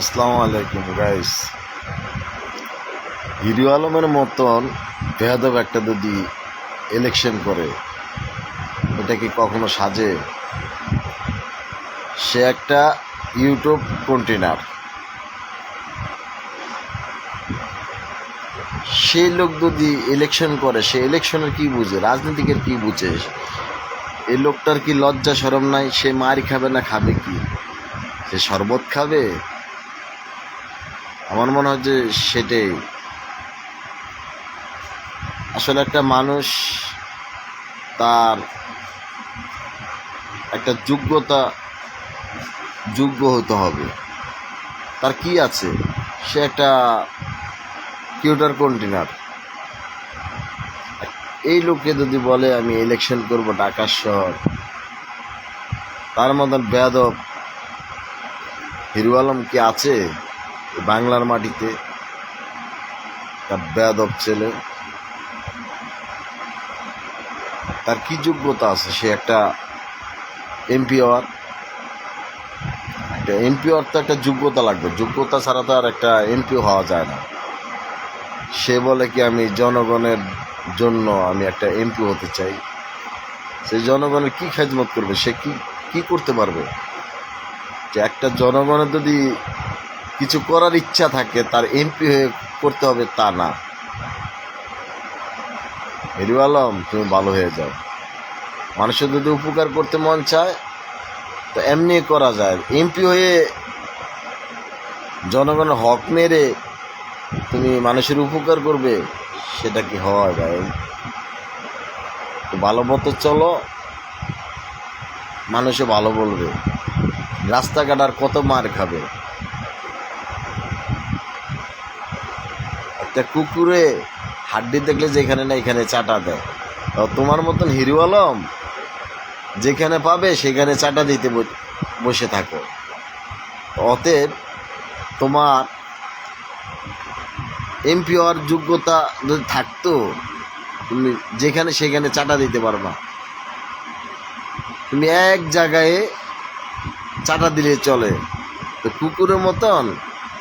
আসসালামু আলাইকুম guys hero আলমের মতন বেহাদব একটা যদি ইলেকশন করে, এটা কি কখনো সাজে? সে একটা ইউটিউব কন্টেনার সেই লোক যদি ইলেকশন করে, সে ইলেকশনের কি বুঝে? রাজনীতিকের কি বুঝে? এই লোকটার কি লজ্জা সরম নাই? সে মারি খাবে না, খাবে কি? সে শরবত খাবে? আমার মনে হয় যে সেটাই। আসলে একটা মানুষ তার একটা যোগ্যতা, যোগ্য হতে হবে। তার কি আছে? সে একটা কিউটার কন্টেনার। এই লোককে যদি বলে, আমি ইলেকশন করব ঢাকার শহর। তার মতন বেদব হিরু আলম কি আছে? বাংলার মাটিতে একটা বেয়াদব ছেলে। তার কি যোগ্যতা আছে? সে একটা এমপি হওয়ার। একটা এমপি হওয়ার তো একটা যোগ্যতা লাগবে। যোগ্যতা ছাড়া তো আর একটা এমপি হওয়া যায় না। সে বলে কি, আমি জনগণের জন্য আমি একটা এমপি হতে চাই। সে জনগণের কি খেজমত করবে? সে কি কি করতে পারবে? যে একটা জনগণের যদি কিছু করার ইচ্ছা থাকে, তার এমপি হয়ে করতে হবে তা না। হিরু আলম তুমি ভালো হয়ে যাও। মানুষের যদি উপকার করতে মন চায়, তো এমনি করা যায়। এমপি হয়ে জনগণের হক মেরে তুমি মানুষের উপকার করবে, সেটা কি হয় ভাই? তো ভালো মতো চলো, মানুষে ভালো বলবে। রাস্তাঘাট আর কত মার খাবে? একটা কুকুরে হাড্ডি দেখলে যেখানে না এখানে চাটা দেয়। তো তোমার মতন হিরু আলম যেখানে পাবে সেখানে চাটা দিতে বসে থাকো। অতএব তোমার এমপি হওয়ার যোগ্যতা যদি থাকতো, তুমি যেখানে সেখানে চাটা দিতে পারবা। তুমি এক জায়গায় চাটা দিলে চলে। তো কুকুরের মতন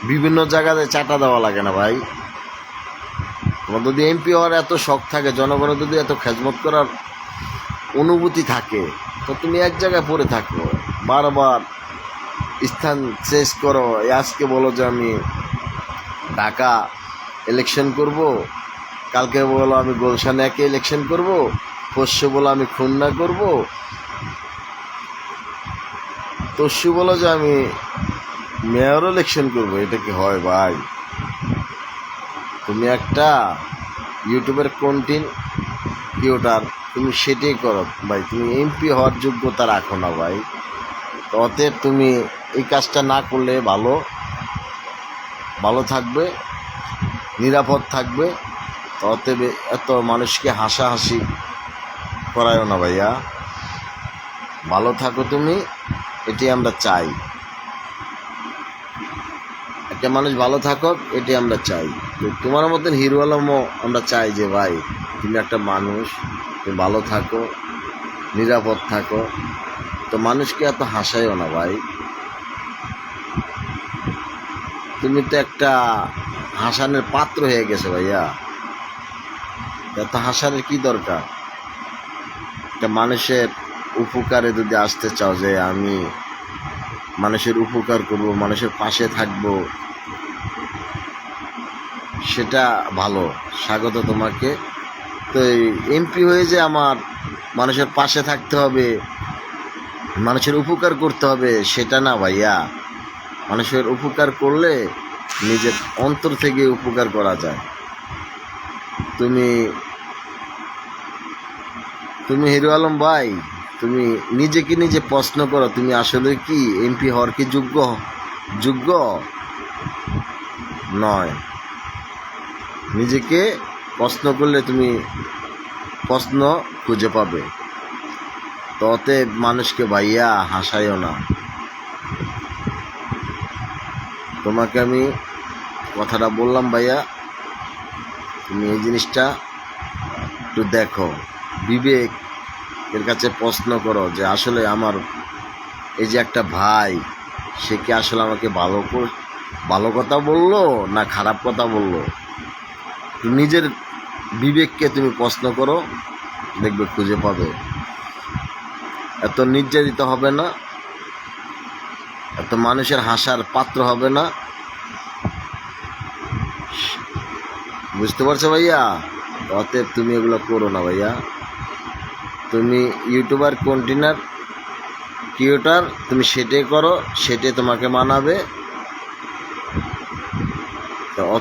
বিভিন্ন জায়গাতে চাটা দেওয়া লাগে না ভাই। তোমার যদি এমপি হওয়ার এত শখ থাকে, জনগণের যদি এত খেজমত করার অনুভূতি থাকে, তো তুমি এক জায়গায় পড়ে থাকো। বারবার স্থান চেঞ্জ করো। আজকে বলো যে আমি ঢাকা ইলেকশন করব, কালকে বলো আমি গুলশান একে ইলেকশন করব, পরশু বলো আমি খুলনা করব। তস্যু বলো যে আমি মেয়র ইলেকশন করব, এটা কি হয় ভাই? তুমি একটা ইউটিউবের কন্টেন্ট ক্রিয়েটার তুমি সেটাই করো। ভাই, তুমি এমপি হওয়ার যোগ্যতা রাখো না, ভাই। অতএব তুমি এই কাজটা না করলে ভালো। ভালো থাকবে, নিরাপদ থাকবে। অতএব এত মানুষকে হাসাহাসি করায়ও না, ভাইয়া। ভালো থাকো তুমি এটি আমরা চাই। একটা মানুষ ভালো থাকুক এটি আমরা চাই। তো তোমার মতন হিরো আলমও আমরা চাই যে, ভাই, তুমি একটা মানুষ, তুমি ভালো থাকো, নিরাপদ থাকো। তো মানুষকে এত হাসাইও না, ভাই। তুমি তো একটা হাসানের পাত্র হয়ে গেছে, ভাইয়া। এত হাসানের কি দরকার? একটা মানুষের উপকারে যদি আসতে চাও যে, আমি মানুষের উপকার করব, মানুষের পাশে থাকব সেটা ভালো। স্বাগত তোমাকে। তো এমপি হয়ে যে আমার মানুষের পাশে থাকতে হবে, মানুষের উপকার করতে হবে, সেটা না ভাইয়া। মানুষের উপকার করলে নিজের অন্তর থেকে উপকার করা যায়। তুমি তুমি হিরো আলম ভাই, তুমি নিজেকে নিজে প্রশ্ন করো, তুমি আসলে কি এমপি হওয়ার কি যোগ্য যোগ্য? নয়। নিজেকে প্রশ্ন করলে তুমি প্রশ্ন খুঁজে পাবে। তো অতএব মানুষকে ভাইয়া হাসাইও না। তোমাকে আমি কথাটা বললাম ভাইয়া, তুমি এই জিনিসটা একটু দেখো। বিবেক এর কাছে প্রশ্ন করো যে, আসলে আমার এই যে একটা ভাই, সে কি আসলে আমাকে ভালো ভালো কথা বলল না খারাপ কথা বলল? নিজের বিবেককে তুমি প্রশ্ন করো, দেখবে খুঁজে পাবে। এত নির্যাতিত হবে না, এত মানুষের হাসার পাত্র হবে না। বুঝতে পারছ ভাইয়া? অতএব তুমি এগুলো করো না ভাইয়া। তুমি ইউটিউবার, কন্টেনার, ক্রিয়েটার, তুমি সেটাই করো, সেটাই তোমাকে মানাবে।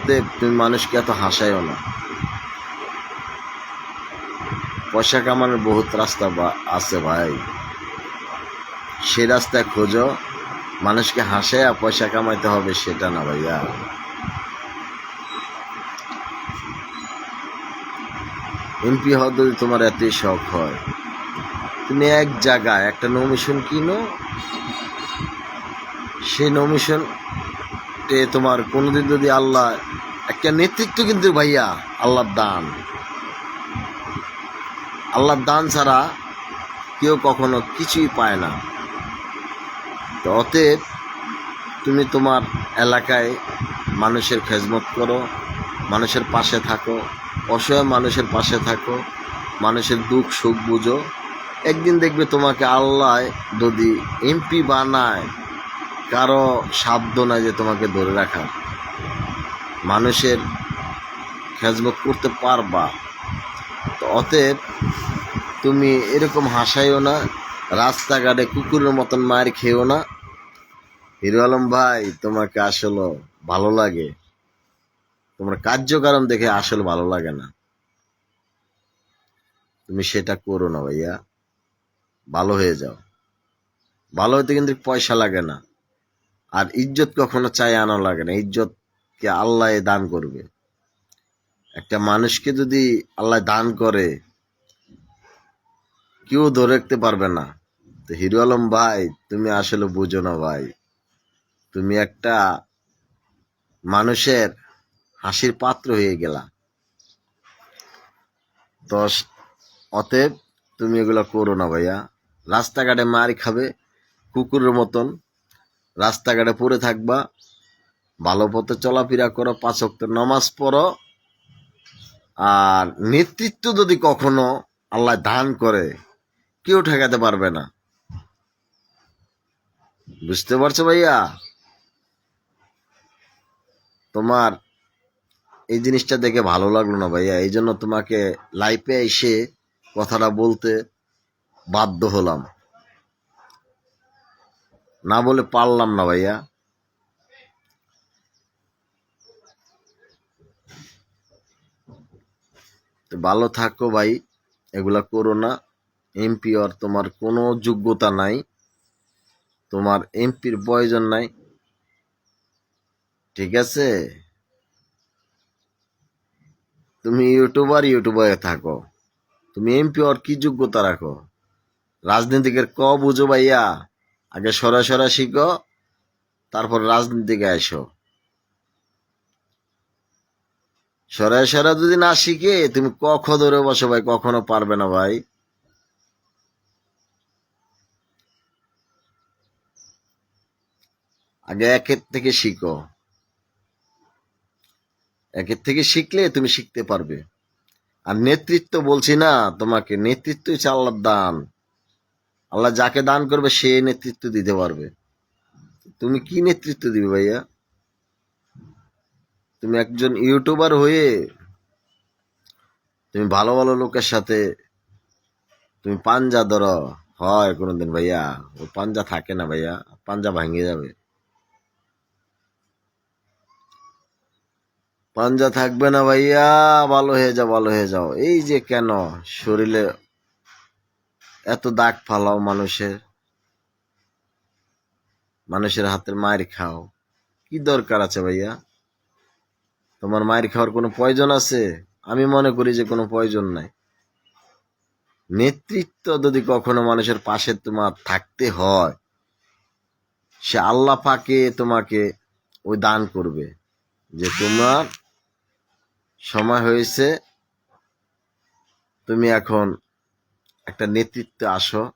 অতএব তুমি মানুষকে এত হাসাইও না। পয়সা কামানোর বহুত রাস্তা আছে ভাই। সে রাস্তায় খোঁজো, মানুষকে হাসে আর পয়সা কামাইতে হবে সেটা না ভাইয়া। এমপি হওয়ার যদি তোমার এতই শখ হয়, তুমি এক জায়গায় একটা নমিশন কিনো, সেই নমিশন তোমার কোনোদিন যদি আল্লাহ একটা নেতৃত্ব কিন্তু ভাইয়া, আল্লাহর দান। আল্লাহর দান ছাড়া কেউ কখনো কিছুই পায় না। তো অতএব তুমি তোমার এলাকায় মানুষের খেজমত করো, মানুষের পাশে থাকো, অসহায় মানুষের পাশে থাকো, মানুষের দুঃখ সুখ বুঝো। একদিন দেখবে তোমাকে আল্লাহ যদি এমপি বানায় কারও সাধ্য নাই যে তোমাকে ধরে রাখার। মানুষের খেজমত করতে পারবা। তো অতএব তুমি এরকম হাসাইও না, রাস্তাঘাটে কুকুরের মতন মার খেয়েও না। হিরো আলম ভাই, তোমাকে আসলে ভালো লাগে। তোমার কার্যকারণ দেখে আসলে ভালো লাগে না। তুমি সেটা করো না ভাইয়া। ভালো হয়ে যাও। ভালো হতে কিন্তু পয়সা লাগে না। আর ইজ্জত কখনো চাই আনা লাগে না। ইজ্জতকে আল্লাহ দান করবে। একটা মানুষকে যদি আল্লাহ দান করে, কেউ ধরে রাখতে পারবে না। তো হিরো আলম ভাই, তুমি আসলে বুঝো না ভাই। তুমি একটা মানুষের হাসির পাত্র হয়ে গেলা। তো অতএব তুমি এগুলো করো না ভাইয়া। রাস্তাঘাটে মার খাবে, কুকুরের মতন রাস্তাঘাটে পড়ে থাকবা, ভালো পথে চলাফেরা করো, পাঁচ ওয়াক্ত নামাজ পড়ো, আর নেতৃত্ব যদি কখনো আল্লাহ দান করে, কেউ ঠেকাতে পারবে না। বুঝতে পারছ ভাইয়া? তোমার এই জিনিসটা দেখে ভালো লাগল না ভাইয়া? এই জন্য তোমাকে লাইফে এসে কথাটা বলতে বাধ্য হলাম। না বলে পারলাম না ভাইয়া। ভালো থাকো ভাই, এগুলা করো না। এমপি আর তোমার কোনো যোগ্যতা নাই। তোমার এমপির প্রয়োজন নাই। ঠিক আছে? তুমি ইউটিউবার, ইউটিউবারে থাকো। তুমি এমপি আর কি যোগ্যতা রাখো? রাজনীতিকের ক বুঝো ভাইয়া? আগে সরা সরা শিখো, তারপর রাজনীতিকে এসো সরাই সরা যদি না শিখে, তুমি কখ ধরে বসো ভাই কখনো পারবে না ভাই। আগে একের থেকে শিখো। একের থেকে শিখলে তুমি শিখতে পারবে। আর নেতৃত্ব বলছি না, তোমাকে নেতৃত্বই হচ্ছে আল্লাহর দান। আল্লাহ যাকে দান করবে, সে নেতৃত্ব দিতে পারবে। তুমি কি নেতৃত্ব দিবে ভাইয়া? তুমি একজন ইউটিউবার হয়ে তুমি ভালো ভালো লোকের সাথে তুমি পাঞ্জা ধরো। হয় কোনোদিন ভাইয়া, ও পাঞ্জা থাকে না ভাইয়া, পাঞ্জা ভাঙে যাবে। পাঞ্জা থাকবে না ভাইয়া, ভালো হয়ে যাও, ভালো হয়ে যাও। এই যে কেন শরীরে এত দাগ ফালাও মানুষের। মানুষের হাতের মায়ের খাও। কি দরকার আছে ভাইয়া? তোমার মায়ের খাওয়ার কোনো প্রয়োজন আছে? আমি মনে করি যে কোনো প্রয়োজন নাই। নেতৃত্ব যদি কখনো মানুষের পাশে তোমার থাকতে হয়, সে আল্লাহ পাকে তোমাকে ওই দান করবে যে তোমার সময় হয়েছে, তুমি এখন একটা নেতৃত্বে আসো।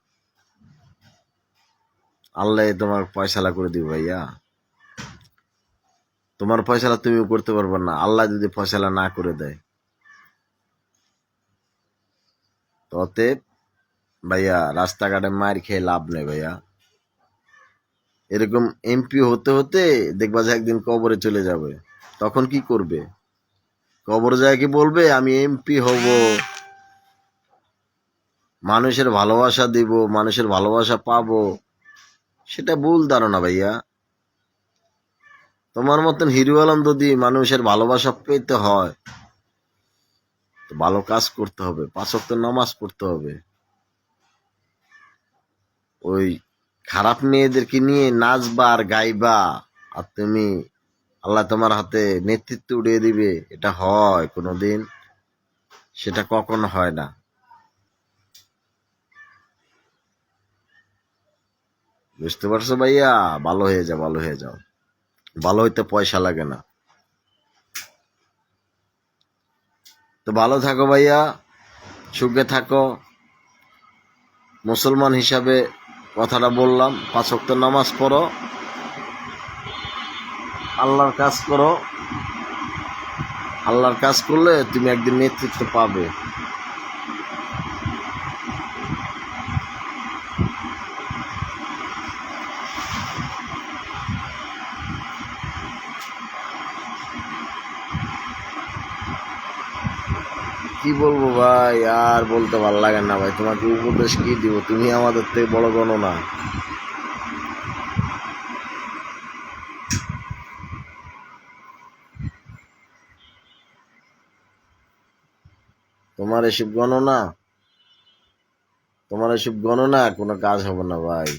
আল্লাহ তোমার পয়সালা করে দিবে ভাইয়া। তোমার ফয়সালা তুমিও করতে পারবে না। আল্লাহ যদি ফয়সালা না করে দেয়। অতএব ভাইয়া, রাস্তাঘাটে মার খেয়ে লাভ নেই ভাইয়া। এরকম এমপি হতে হতে দেখবা যে একদিন কবরে চলে যাবে। তখন কি করবে? কবরে যায় কি বলবে, আমি এমপি হব। মানুষের ভালোবাসা দিব, মানুষের ভালোবাসা পাবো, সেটা ভুল ধারণা ভাইয়া। তোমার মতন হিরো আলম যদি মানুষের ভালোবাসা পেতে হয় ভালো কাজ করতে হবে, পাঁচ ওয়াক্ত নামাজ পড়তে হবে। ওই খারাপ মেয়েদেরকে নিয়ে নাচবা আর গাইবা, আর তুমি আল্লাহ তোমার হাতে নেতৃত্ব উড়িয়ে দিবে, এটা হয় কোনোদিন, সেটা কখনো হয় না। বুঝতে পারছ ভাইয়া? ভালো হয়ে যাও, ভালো হয়ে যাও। ভালো হইতে পয়সা লাগে না। তো ভালো থাকো ভাইয়া, সুখে থাকো। মুসলমান হিসাবে কথাটা বললাম, পাঁচ ওয়াক্ত নামাজ পড়ো। আল্লাহর কাজ করো। আল্লাহর কাজ করলে তুমি একদিন নেতৃত্ব পাবে। বলব ভাই? আর বলতে ভালো লাগে না ভাই। তোমাকে উপদেশ কি দিব? তুমি আমাদের থেকে বড় গণ না। তোমার এসব গণনা তোমার এসব গণনা কোনো কাজ হবে না ভাই।